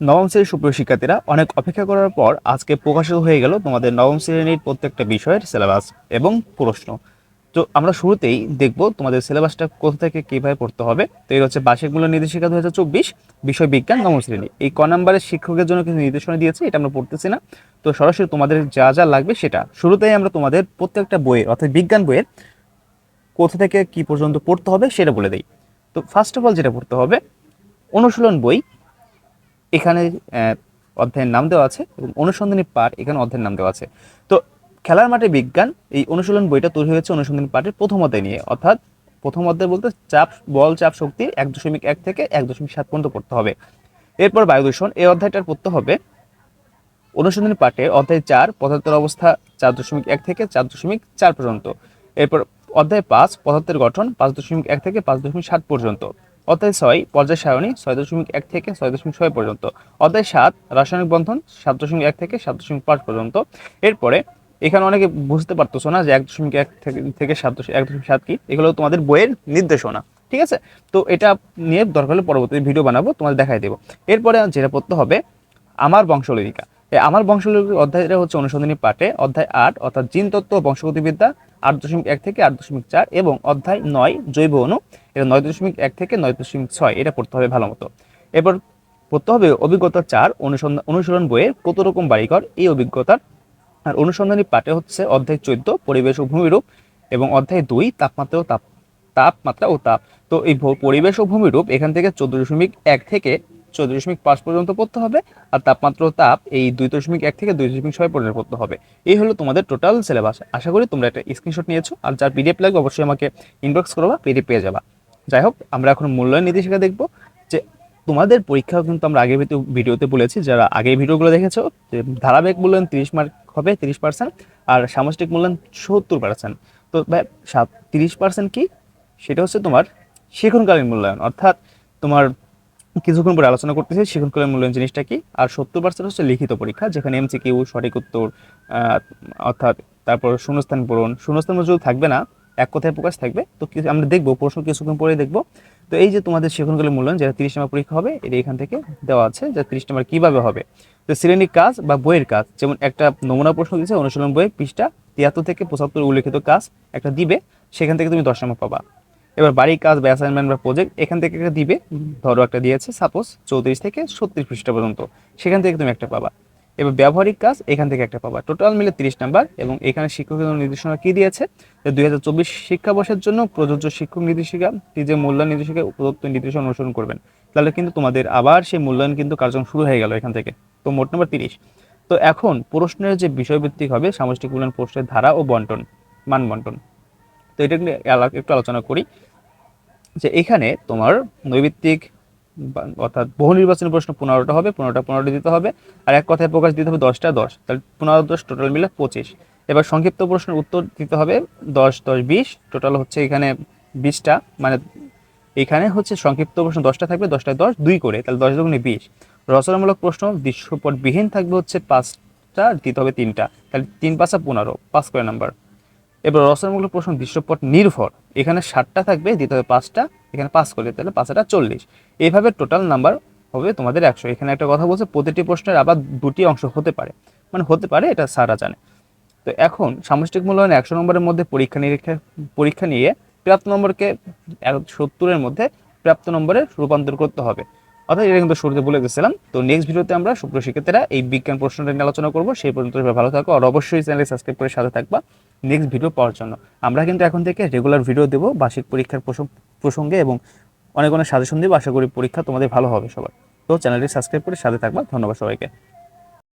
নবম শ্রেণির সুপ্রিয় শিক্ষার্থীরা, অনেক অপেক্ষা করার পর আজকে প্রকাশিত হয়ে গেল তোমাদের নবম শ্রেণির প্রত্যেকটা বিষয়ের সিলেবাস এবং প্রশ্ন। তো আমরা শুরুতেই দেখব তোমাদের সিলেবাসটা কোথা থেকে কীভাবে পড়তে হবে। তো এই হচ্ছে বার্ষিক মূল্য নির্দেশিকা দু হাজার চব্বিশ, বিষয় বিজ্ঞান নবম শ্রেণি। এই ক নম্বরের শিক্ষকের জন্য কিছু নির্দেশনা দিয়েছে, এটা আমরা পড়তেছি না। তো সরাসরি তোমাদের যা যা লাগবে সেটা। শুরুতেই আমরা তোমাদের প্রত্যেকটা বইয়ের, অর্থাৎ বিজ্ঞান বইয়ের, কোথা থেকে কি পর্যন্ত পড়তে হবে সেটা বলে দিই। তো ফার্স্ট অফ অল যেটা পড়তে হবে, অনুশীলন বই এখানে অধ্যায়ের নাম দেওয়া আছে এবং অনুসন্ধানী পাঠ এখানে অধ্যায়ের নাম দেওয়া আছে। তো খেলার মাঠে বিজ্ঞান, এই অনুশীলন বইটা তৈরি হয়েছে অনুসন্ধানী পাঠের প্রথম অধ্যায় নিয়ে। অর্থাৎ প্রথম অধ্যায় বলতে চাপ, বল, চাপ শক্তি এক দশমিক এক থেকে এক দশমিক সাত পর্যন্ত পড়তে হবে। এরপর বায়ু দূষণ এই অধ্যায়টার পড়তে হবে। অনুসন্ধানী পাঠে অধ্যায় চার পদার্থের অবস্থা চার দশমিক এক থেকে চার দশমিক চার পর্যন্ত। এরপর অধ্যায় পাঁচ পদার্থের গঠন পাঁচ দশমিক এক থেকে পাঁচ দশমিক সাত পর্যন্ত। অধ্যায় ছয়, পর্যায় সারণী ছয় দশমিক এক থেকে ছয় দশমিক ছয় পর্যন্ত। অধ্যায় সাত, রাসায়নিক বন্ধন সাত দশমিক এক থেকে সাত দশমিক পাঁচ পর্যন্ত। এরপরে, এখানে অনেকে বুঝতে পারতেছো না যে এক দশমিক এক থেকে সাত এক দশমিক সাত কি? এগুলো তোমাদের বইয়ের নির্দেশনা, ঠিক আছে? তো এটা নিয়ে দরকার হলে পরবর্তী ভিডিও বানাবো, তোমাদের দেখাই দেবো। এরপরে যেটা পড়তে হবে, আমার বংশলিকা আমার বংশলিকার অধ্যায়টা হচ্ছে অনুসন্ধানী পাঠে, অধ্যায় আট, অর্থাৎ জিন তত্ত্ব ও বংশগতিবিদ্যা আট দশমিক এক থেকে আট দশমিক চার এবং অধ্যায় নয় জৈব অণু, এটা নয় দশমিক এক থেকে নয় দশমিক ছয়, এটা পড়তে হবে ভালো মতো এরপর পড়তে হবে অভিজ্ঞতা চার, অনুসন্ধান অনুসরণ বইয়ের কত রকম বাড়িঘর? এই অভিজ্ঞতার আর অনুসন্ধানী পাঠে হচ্ছে অধ্যায় চোদ্দ, পরিবেশ ও ভূমিরূপ এবং অধ্যায় দুই, তাপমাত্রা ও তাপ তাপমাত্রা ও তাপ। তো এই পরিবেশ ও ভূমিরূপ এখান থেকে চোদ্দ দশমিক এক থেকে চোদ্দ দশমিক পাঁচ পর্যন্ত পড়তে হবে আর তাপমাত্রা তাপ এই দুই দশমিক এক থেকে দুই দশমিক ছয় পর্যন্ত পড়তে হবে। এই হলো তোমাদের টোটাল সিলেবাস আশা করি তোমরা একটা স্ক্রিনশট নিয়েছো আর যার পিডিএফ লাগবে অবশ্যই আমাকে ইনবক্স করবা পিডিএফ পেয়ে যাবা। যাই হোক, আমরা এখন মূল্যায়ন নির্দেশিকা দেখব যে তোমাদের পরীক্ষা কিন্তু আমরা আগের ভিডিও- ভিডিওতে বলেছি, যারা আগে ভিডিওগুলো দেখেছ, যে ধারাবাহিক মূল্যায়ন তিরিশ মার্ক হবে তিরিশ পার্সেন্ট আর সামষ্টিক মূল্যায়ন সত্তর পার্সেন্ট তো তিরিশ পার্সেন্ট কি? সেটা হচ্ছে তোমার শিক্ষণকালীন মূল্যায়ন, অর্থাৎ তোমার কিছুক্ষণ পরে আলোচনা করতেছি শিক্ষণকালীন মূল্যায়ন জিনিসটা কি? আর সত্তর পার্সেন্ট হচ্ছে লিখিত পরীক্ষা, যেখানে এমসিকিউ সঠিক উত্তর অর্থাৎ তারপর শূন্যস্থান পূরণ। শূন্যস্থান যদি থাকবে না, এক কথায় প্রকাশ থাকবে। তো আমরা দেখব, প্রশ্ন কিছুক্ষণ পরে দেখব। তো এই যে তোমাদের শিক্ষণকালীন মূল্যায়ন যেটা তিরিশ নম্বর পরীক্ষা হবে, এটা এখান থেকে দেওয়া আছে যে তিরিশ নম্বর কীভাবে হবে। তো শ্রেণির কাজ বা বইয়ের কাজ, যেমন একটা নমুনা প্রশ্ন দিচ্ছে অনুশীলন বইয়ের পৃষ্ঠা তিয়াত্তর থেকে পঁচাত্তর উল্লেখিত কাজ একটা দিবে, সেখান থেকে তুমি দশ নম্বর পাবা। এবার বাড়ির কাজ বা অ্যাসাইনমেন্ট বা প্রজেক্ট এখান থেকে একটা দিবে। ধরো একটা দিয়েছে সাপোজ চৌত্রিশ থেকে ছত্রিশ পৃষ্ঠা পর্যন্ত। সেখান থেকে তুমি একটা পাবা। এবার ব্যবহারিক কাজ এখান থেকে একটা পাবা। টোটাল মিলে তিরিশ নাম্বার এবং এখানে শিক্ষকের জন্য নির্দেশনা কি দিয়েছে? দুই হাজার চব্বিশ শিক্ষাবর্ষের জন্য প্রযোজ্য শিক্ষক নির্দেশিকা যে মূল্যায়ন নির্দেশিকা উপযুক্ত নির্দেশনা অনুসরণ করবেন। তাহলে কিন্তু তোমাদের আবার সেই মূল্যায়ন কিন্তু কার্যক্রম শুরু হয়ে গেল এখান থেকে। তো মোট নাম্বার তিরিশ। তো এখন প্রশ্নের যে বিষয়ভিত্তিক হবে, সামষ্টিক মূল্যায়ন প্রশ্নের ধারা ও বন্টন, মান বন্টন। তো এটা একটু আলোচনা করি। যে এখানে তোমার নৈবিত্তিক বা- অর্থাৎ বহু নির্বাচনী প্রশ্ন পনেরোটা হবে, পনেরোটা পনেরোটা দিতে হবে, আর এক কথায় প্রকাশ দিতে হবে দশটা দশ। তাহলে পনেরো দশ টোটাল মিলে পঁচিশ। এবার সংক্ষিপ্ত প্রশ্নের উত্তর দিতে হবে দশ দশ, বিশ। টোটাল হচ্ছে এখানে বিশটা মানে এখানে হচ্ছে সংক্ষিপ্ত প্রশ্ন দশটা থাকবে, দশটায় দশ, দুই করে, তাহলে দশ দুগুণে বিশ। রচনামূলক প্রশ্ন, দৃশ্যপটবিহীন থাকবে হচ্ছে পাঁচটা, দিতে হবে তিনটা। তাহলে তিন পাঁচা পনেরো, পাঁচ করে নাম্বার। এবার রচনামূলক প্রশ্ন দৃশ্যপট নির্ভর। এখানে ষাটটা থাকবে, দিতে হবে পাঁচটা, এখানে পাঁচ করলে তাহলে পাঁচটা চল্লিশ। এইভাবে টোটাল নাম্বার হবে তোমাদের একশো। এখানে একটা কথা বলছে, প্রতিটি প্রশ্নের আবার দুটি অংশ হতে পারে। মানে হতে পারে, এটা সারা জানে। তো এখন সামষ্টিক মূল্যায়ন একশো নম্বরের মধ্যে পরীক্ষা নিরীক্ষা, পরীক্ষা নিয়ে প্রাপ্ত নম্বরকে সত্তরের মধ্যে প্রাপ্ত নম্বরে রূপান্তর করতে হবে। অর্থাৎ এটা কিন্তু শুরুতে বলে গেছিলাম তো নেক্সট ভিডিওতে আমরা সুপ্রিয় শিক্ষার্থীরা এই বিজ্ঞান প্রশ্নটা নিয়ে আলোচনা করব। সেই পর্যন্ত ভালো থাকো। আর অবশ্যই চ্যানেলে সাবস্ক্রাইব করে সাথে থাকবা। নেক্সট ভিডিও পাওয়ার জন্য। আমরা কিন্তু এখন থেকে রেগুলার ভিডিও দেবো বার্ষিক পরীক্ষার প্রসং- প্রসঙ্গে এবং অনেক অনেক সাজেশন দেবো। আশা করি পরীক্ষা তোমাদের ভালো হবে সবার। তো চ্যানেলটি সাবস্ক্রাইব করে সাথে থাকবা। ধন্যবাদ সবাইকে।